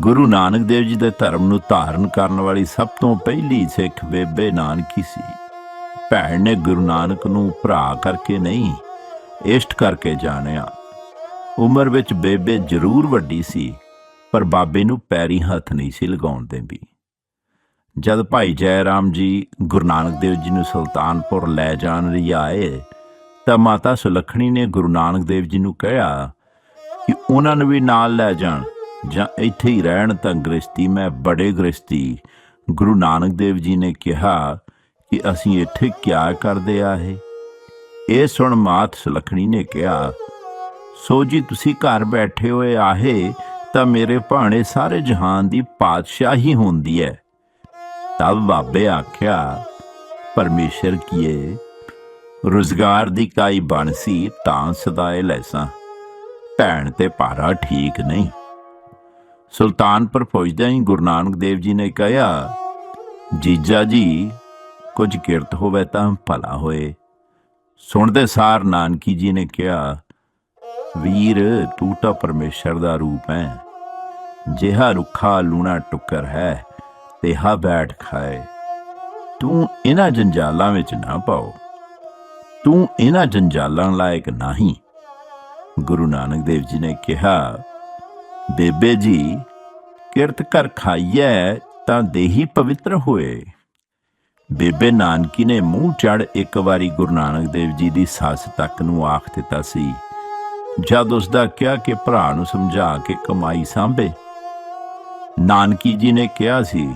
ਗੁਰੂ ਨਾਨਕ ਦੇਵ ਜੀ ਦੇ ਧਰਮ ਨੂੰ ਧਾਰਨ ਕਰਨ ਵਾਲੀ ਸਭ ਤੋਂ ਪਹਿਲੀ ਸਿੱਖ ਬੇਬੇ ਨਾਨਕੀ ਸੀ। ਭੈਣ ਨੇ ਗੁਰੂ ਨਾਨਕ ਨੂੰ ਭਰਾ ਕਰਕੇ ਨਹੀਂ, ਇਸ਼ਟ ਕਰਕੇ ਜਾਣਿਆ। ਉਮਰ ਵਿੱਚ ਬੇਬੇ ਜ਼ਰੂਰ ਵੱਡੀ ਸੀ, ਪਰ ਬਾਬੇ ਨੂੰ ਪੈਰੀ ਹੱਥ ਨਹੀਂ ਸੀ ਲਗਾਉਣ ਦਿੰਦੀ। ਜਦ ਭਾਈ ਜੈ ਰਾਮ ਜੀ ਗੁਰੂ ਨਾਨਕ ਦੇਵ ਜੀ ਨੂੰ ਸੁਲਤਾਨਪੁਰ ਲੈ ਜਾਣ ਲਈ ਆਏ, ਤਾਂ ਮਾਤਾ ਸੁਲੱਖਣੀ ਨੇ ਗੁਰੂ ਨਾਨਕ ਦੇਵ ਜੀ ਨੂੰ ਕਿਹਾ ਕਿ ਉਹਨਾਂ ਨੂੰ ਵੀ ਨਾਲ ਲੈ ਜਾਣ। ਜਾਂ ਇੱਥੇ ਹੀ ਰਹਿਣ ਤਾਂ ਗ੍ਰਸਤੀ ਮੈਂ ਬੜੇ ਗ੍ਰਸਤੀ ਗੁਰੂ ਨਾਨਕ ਦੇਵ ਜੀ ਨੇ ਕਿਹਾ ਕਿ ਅਸੀਂ ਇੱਥੇ ਕਿਆ ਕਰਦੇ ਆ ਇਹ ਸੁਣ ਮਾਤ ਸੁਲੱਖਣੀ ਨੇ ਕਿਹਾ, ਸੋ ਜੀ ਤੁਸੀਂ ਘਰ ਬੈਠੇ ਹੋਏ ਆਹੇ, ਤਾਂ ਮੇਰੇ ਭਾਣੇ ਸਾਰੇ ਜਹਾਨ ਦੀ ਪਾਤਸ਼ਾਹੀ ਹੁੰਦੀ ਹੈ ਤਬ ਬਾਬੇ ਆਖਿਆ, ਪਰਮੇਸ਼ਰ ਕੀਏ, ਰੁਜ਼ਗਾਰ ਦੀ ਕਾਈ ਬਣ ਸੀ ਤਾਂ ਸਦਾਏ ਲੈਸਾਂ। ਭੈਣ ਤੇ ਭਾਰਾ ਠੀਕ ਨਹੀਂ। ਸੁਲਤਾਨਪੁਰ ਪਹੁੰਚਦਿਆਂ ਹੀ ਗੁਰੂ ਨਾਨਕ ਦੇਵ ਜੀ ਨੇ ਕਿਹਾ, ਜੀਜਾ ਜੀ, ਕੁਝ ਕਿਰਤ ਹੋਵੇ ਤਾਂ ਭਲਾ ਹੋਏ। ਸੁਣਦੇ ਸਾਰ ਨਾਨਕੀ ਜੀ ਨੇ ਕਿਹਾ, ਵੀਰ, ਤੂੰ ਤਾਂ ਪਰਮੇਸ਼ਰ ਦਾ ਰੂਪ ਹੈ। ਜਿਹਾ ਰੁੱਖਾ ਲੂਣਾ ਟੁੱਕਰ ਹੈ ਤੇ ਹਾ ਬੈਠ ਖਾਏ। ਤੂੰ ਇਹਨਾਂ ਜੰਜਾਲਾਂ ਵਿੱਚ ਨਾ ਪਾਓ। ਤੂੰ ਇਹਨਾਂ ਜੰਜਾਲਾਂ ਲਾਇਕ ਨਹੀਂ। ਗੁਰੂ ਨਾਨਕ ਦੇਵ ਜੀ ਨੇ ਕਿਹਾ ਬੇਬੇ ਜੀ, ਕਿਰਤ ਕਰ ਖਾਈਐ ਤਾਂ ਦੇਹੀ ਪਵਿੱਤਰ ਹੋਏ। ਬੇਬੇ ਨਾਨਕੀ ਨੇ ਮੂੰਹ ਚੜ ਇੱਕ ਵਾਰੀ ਗੁਰੂ ਨਾਨਕ ਦੇਵ ਜੀ ਦੀ ਸੱਸ ਤੱਕ ਨੂੰ ਆਖ ਦਿੱਤਾ ਸੀ। ਜਦ ਉਸ ਦਾ ਕਿਹਾ ਕਿ ਭਰਾ ਨੂੰ ਸਮਝਾ ਕੇ ਕਮਾਈ ਸਾਂਭੇ, ਨਾਨਕੀ ਜੀ ਨੇ ਕਿਹਾ ਸੀ,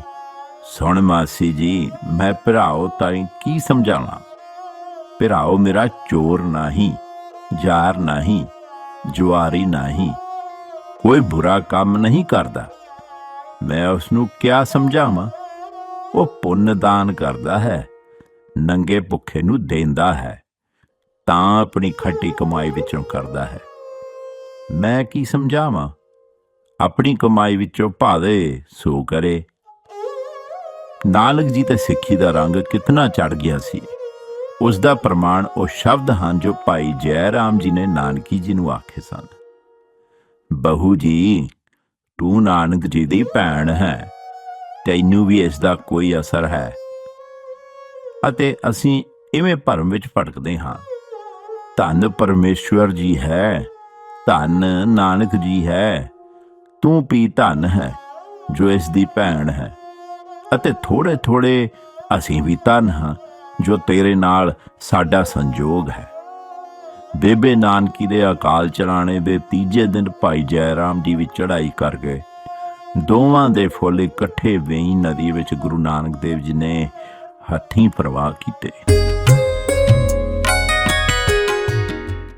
ਸੁਣ ਮਾਸੀ ਜੀ, ਮੈਂ ਭਰਾਓ ਤਾਈ ਕੀ ਸਮਝਾਵਾਂ? ਭਰਾਓ ਮੇਰਾ ਚੋਰ ਨਹੀਂ, ਜਾਰ ਨਹੀਂ, ਜੁਆਰੀ ਨਹੀਂ। ਕੋਈ ਬੁਰਾ ਕੰਮ ਨਹੀਂ ਕਰਦਾ। ਮੈਂ ਉਸ ਨੂੰ ਕਿਆ ਸਮਝਾਵਾਂ? ਉਹ ਪੁੰਨ ਦਾਨ ਕਰਦਾ ਹੈ, ਨੰਗੇ ਭੁੱਖੇ ਨੂੰ ਦੇਂਦਾ ਹੈ, ਤਾਂ ਆਪਣੀ ਖੱਟੀ ਕਮਾਈ ਵਿੱਚੋਂ ਕਰਦਾ ਹੈ। ਮੈਂ ਕੀ ਸਮਝਾਵਾਂ? ਆਪਣੀ ਕਮਾਈ ਵਿੱਚੋਂ ਭਾਵੇ ਸੋ ਕਰੇ। ਨਾਨਕ ਜੀ ਤੇ ਸਿੱਖੀ ਦਾ ਰੰਗ ਕਿਤਨਾ ਚੜ ਗਿਆ ਸੀ। ਉਸ ਦਾ ਪ੍ਰਮਾਣ ਉਹ ਸ਼ਬਦ ਹਨ ਜੋ ਭਾਈ ਜੈ ਰਾਮ ਜੀ ਨੇ ਨਾਨਕੀ ਜੀ ਨੂੰ ਆਖੇ ਸਨ। ਬਹੂ ਜੀ, ਤੂੰ ਨਾਨਕ ਜੀ ਦੀ ਭੈਣ ਹੈ। ਤੈਨੂੰ ਵੀ ਇਸ ਦਾ ਕੋਈ ਅਸਰ ਹੈ। ਅਤੇ ਅਸੀਂ ਇਵੇਂ ਭਰਮ ਵਿੱਚ ਭਟਕਦੇ ਹਾਂ। ਧੰਨ ਪਰਮੇਸ਼ਵਰ ਜੀ ਹੈ, ਧੰਨ ਨਾਨਕ ਜੀ ਹੈ। ਤੂੰ ਵੀ ਧੰਨ ਹੈ, ਜੋ ਇਸ ਦੀ ਭੈਣ ਹੈ। ਅਤੇ ਥੋੜੇ ਥੋੜੇ ਅਸੀਂ ਵੀ ਧੰਨ ਹਾਂ, ਜੋ ਤੇਰੇ ਨਾਲ ਸਾਡਾ ਸੰਜੋਗ ਹੈ। ਬੇਬੇ ਨਾਨਕੀ ਦੇ ਅਕਾਲ ਚਲਾਣੇ ਦੇ ਤੀਜੇ ਦਿਨ ਭਾਈ ਜੈ ਰਾਮ ਜੀ ਵੀ ਚੜ੍ਹਾਈ ਕਰ ਗਏ। ਦੋਵਾਂ ਦੇ ਫੁੱਲ ਇਕੱਠੇ ਵੇਈ ਨਦੀ ਵਿੱਚ ਗੁਰੂ ਨਾਨਕ ਦੇਵ ਜੀ ਨੇ ਹੱਥੀਂ ਪ੍ਰਵਾਹ ਕੀਤੇ।